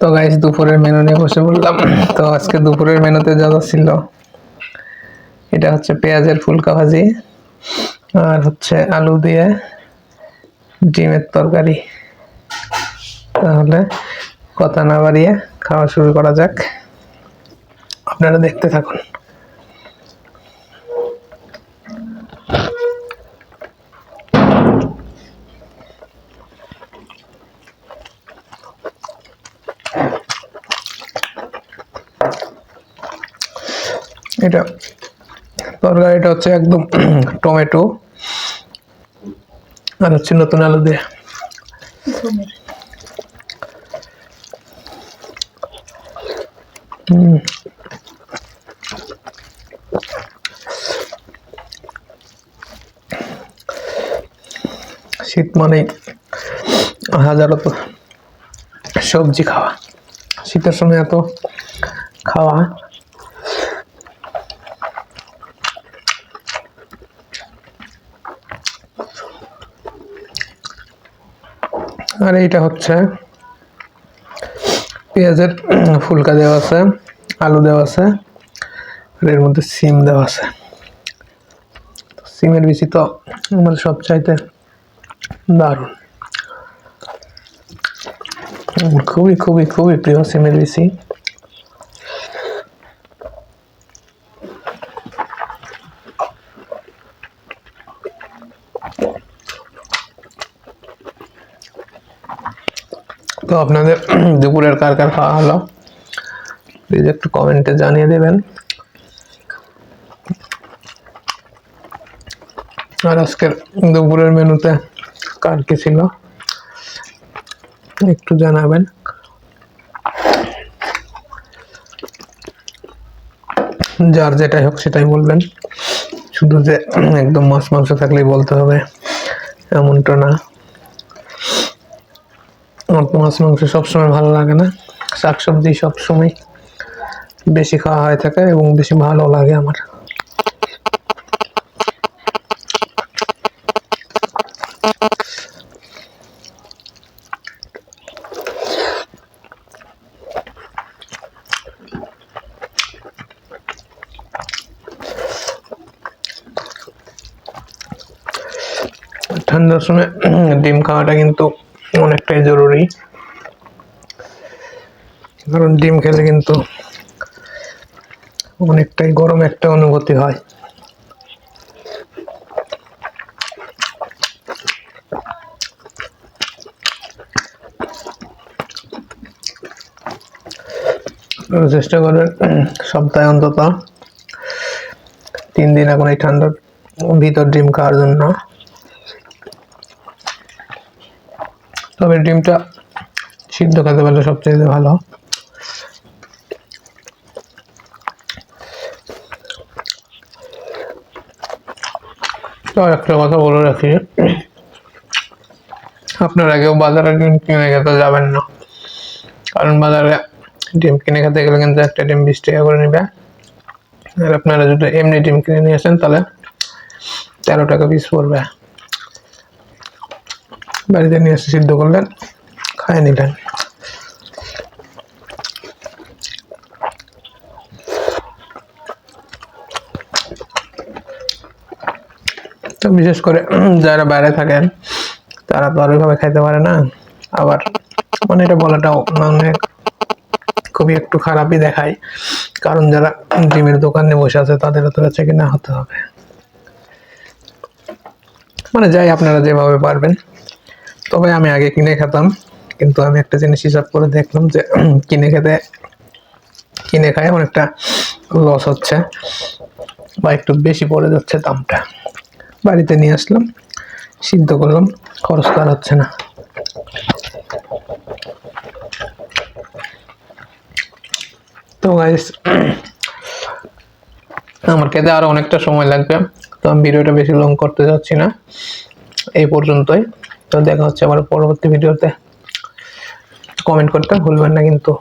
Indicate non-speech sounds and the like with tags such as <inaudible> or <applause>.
তো গাইস দুপুরের মেনু নিয়ে বসে বললাম তো আজকে দুপুরের মেনুতে যা ছিল, এটা হচ্ছে পেঁয়াজের ফুলকা ভাজি আর হচ্ছে আলু দিয়ে ডিমের তরকারি। তাহলে কথা না বাড়িয়ে খাওয়া শুরু করা যাক। আপনারা দেখতে থাকুন। এটা তরকারিটা হচ্ছে একদম <clears throat> টমেটো। আর হচ্ছে নতুন আলু দিয়ে। শীত মানে হাজারো তো সবজি খাওয়া। শীতের সময় এত খাওয়া আর এইটা হচ্ছে পেঁয়াজের ফুলকা দেওয়া আছে, আলু দেওয়া আছে, আর এর মধ্যে সিম দেওয়া আছে। সিমের বেশি তো আমার সবচাইতে দারুণ। খুবই খুবই খুবই প্রিয় সিমের বেশি তো আপনাদের <clears throat> দুপুরের কার কার খাওয়া হলো? প্লিজ একটু কমেন্টে জানিয়ে দেবেন। আর আজকের দুপুরের মেনুতে কার কি ছিল? একটু জানাবেন। যার যেটাই হোক সেটাই বলবেন। শুধু যে <clears throat> একদম মাছ মাংস থাকলেই বলতে হবে, এমনটা না। আমার মাছ মাংস সবসময় ভালো লাগে না? শাকসবজি সবসময় বেশি খাওয়া হয়ে থাকে এবং বেশি ভালো লাগে আমার। ঠান্ডার সময় ডিম খাওয়াটা কিন্তু অনেকটাই জরুরি। কারণ ডিম খেলে কিন্তু অনেকটাই গরম একটা অনুভূতি হয়। চেষ্টা করবেন সপ্তাহে অন্তত তিন দিন এখন এই ঠান্ডার ভিতর ডিম খাওয়ার জন্য। তবে ডিমটা সিদ্ধ খেতে পারলে সবচেয়ে ভালো। তো একটা কথা বলে রাখি, আপনারা কেউ বাজারে ডিম কিনে খেতে যাবেন না। কারণ বাজারে ডিম কিনে খেতে গেলে কিন্তু একটা ডিম বিশ টাকা করে নেবে। আর আপনারা যদি এমনি ডিম কিনে নিয়ে আসেন তাহলে তেরো টাকা পিস পড়বে। বাড়িতে নিয়ে এসে সিদ্ধ করলেন খায় নিলেন। তো বিশেষ করে যারা বাইরে থাকেন, তারা তো আর ওইভাবে খাইতে পারে না। আবার মানে এটা বলাটাও মানে খুবই একটু খারাপই দেখায়, কারণ যারা ডিমের দোকানে বসে আছে তাদেরও তো কাছে কিনা হতে হবে। মানে যাই আপনারা যেভাবে পারবেন। তবে আমি আগে কিনে খেতাম। কিন্তু আমি একটা জিনিস হিসাব করে দেখলাম যে, <clears throat> কিনে খেতে, কিনে খায় অনেকটা লস হচ্ছে বা একটু বেশি পড়ে যাচ্ছে দামটা। বাড়িতে নিয়ে আসলাম, সিদ্ধ করলাম, খরচ আর হচ্ছে না। তো <clears throat> আমার খেতে আরও অনেকটা সময় লাগবে, তো আমি ভিডিওটা বেশি লং করতে যাচ্ছি না। এই পর্যন্তই। তো দেখা হচ্ছে আবার পরবর্তী ভিডিওতে। কমেন্ট করতে ভুলবেন না কিন্তু।